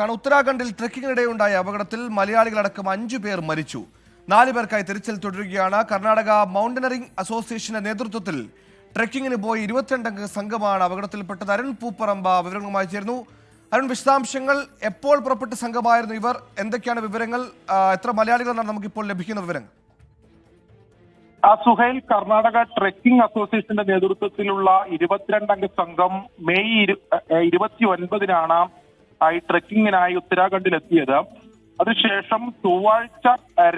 ാണ് ഉത്തരാഖണ്ഡിൽ ട്രക്കിങ്ങിനിടെയുണ്ടായ അപകടത്തിൽ മലയാളികളടക്കം അഞ്ചു പേർ മരിച്ചു. നാല് പേർക്കായി തിരച്ചിൽ തുടരുകയാണ്. കർണാടക മൗണ്ടനറിംഗ് അസോസിയേഷന്റെ നേതൃത്വത്തിൽ ട്രക്കിങ്ങിന് പോയി ഇരുപത്തിരണ്ടംഗ സംഘമാണ് അപകടത്തിൽപ്പെട്ടത്. അരുൺ പൂപ്പറമ്പ വിവരങ്ങളുമായി ചേർന്നു അരുൺ വിശദാംശങ്ങൾ എപ്പോൾ പുറപ്പെട്ട സംഘമായിരുന്നു ഇവർ? എന്തൊക്കെയാണ് വിവരങ്ങൾ? എത്ര മലയാളികളാണ് നമുക്കിപ്പോൾ ലഭിക്കുന്ന വിവരങ്ങൾ? ആ സുഹൈൽ കർണാടക ട്രക്കിംഗ് അസോസിയേഷന്റെ നേതൃത്വത്തിലുള്ള ഇരുപത്തിരണ്ടംഗ സംഘം മെയ് ഇരുപത്തി ഒൻപതിനാണ് ആ ഈ ട്രെക്കിങ്ങിനായി ഉത്തരാഖണ്ഡിൽ എത്തിയത് അതിനുശേഷം ചൊവ്വാഴ്ച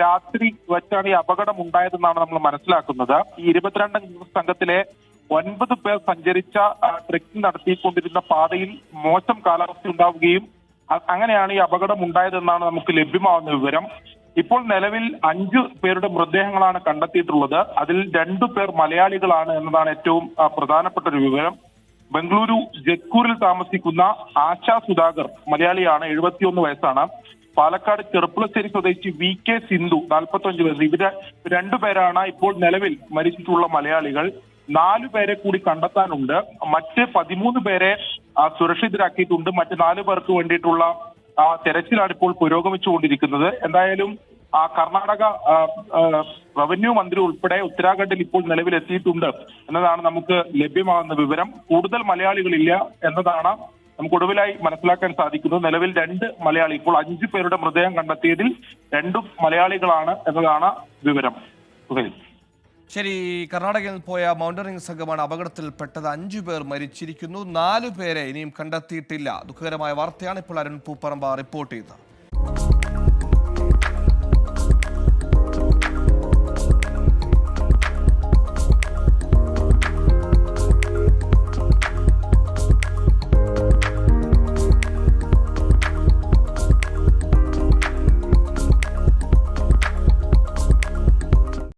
രാത്രി വെച്ചാണ് ഈ അപകടം ഉണ്ടായതെന്നാണ് നമ്മൾ മനസ്സിലാക്കുന്നത്. ഈ ഇരുപത്തിരണ്ടംഗ സംഘത്തിലെ ഒൻപത് പേർ സഞ്ചരിച്ച ട്രക്കിംഗ് നടത്തിക്കൊണ്ടിരുന്ന പാതയിൽ മോശം കാലാവസ്ഥ ഉണ്ടാവുകയും അങ്ങനെയാണ് ഈ അപകടം ഉണ്ടായതെന്നാണ് നമുക്ക് ലഭ്യമാവുന്ന വിവരം. ഇപ്പോൾ നിലവിൽ അഞ്ചു പേരുടെ മൃതദേഹങ്ങളാണ് കണ്ടെത്തിയിട്ടുള്ളത്. അതിൽ രണ്ടു പേർ മലയാളികളാണ് എന്നതാണ് ഏറ്റവും പ്രധാനപ്പെട്ട ഒരു വിവരം. ബംഗളൂരു ജക്കൂരിൽ താമസിക്കുന്ന ആശ സുധാകർ മലയാളിയാണ് എഴുപത്തിയൊന്ന് വയസ്സാണ്. പാലക്കാട് ചെറുപ്പുളശ്ശേരി സ്വദേശി വി കെ സിന്ധു നാൽപ്പത്തഞ്ച് വയസ്സ്. ഇവർ രണ്ടുപേരാണ് ഇപ്പോൾ നിലവിൽ മരിച്ചിട്ടുള്ള മലയാളികൾ. നാലു പേരെ കൂടി കണ്ടെത്താനുണ്ട്. മറ്റ് പതിമൂന്ന് പേരെ സുരക്ഷിതരാക്കിയിട്ടുണ്ട്. മറ്റ് നാലു പേർക്ക് വേണ്ടിയിട്ടുള്ള തെരച്ചിലാണ് ഇപ്പോൾ പുരോഗമിച്ചുകൊണ്ടിരിക്കുന്നത്. എന്തായാലും ആ കർണാടക റവന്യൂ മന്ത്രി ഉൾപ്പെടെ ഉത്തരാഖണ്ഡിൽ ഇപ്പോൾ നിലവിലെത്തിയിട്ടുണ്ട് എന്നതാണ് നമുക്ക് ലഭ്യമാകുന്ന വിവരം. കൂടുതൽ മലയാളികളില്ല എന്നതാണ് നമുക്ക് ഒടുവിലായി മനസ്സിലാക്കാൻ സാധിക്കുന്നത്. നിലവിൽ രണ്ട് മലയാളി ഇപ്പോൾ അഞ്ച് പേരുടെ മൃതദേഹം കണ്ടെത്തിയതിൽ രണ്ടും മലയാളികളാണ് എന്നതാണ് വിവരം. ശരി കർണാടകയിൽ പോയ മൗണ്ടറിംഗ് സംഘമാണ് അപകടത്തിൽപ്പെട്ടത്. അഞ്ചു പേർ മരിച്ചിരിക്കുന്നു. നാലു പേരെ ഇനിയും കണ്ടെത്തിയിട്ടില്ല. ദുഃഖകരമായ വാർത്തയാണ് ഇപ്പോൾ അരുൺ പൂപ്പറമ്പ റിപ്പോർട്ട് ചെയ്തത്.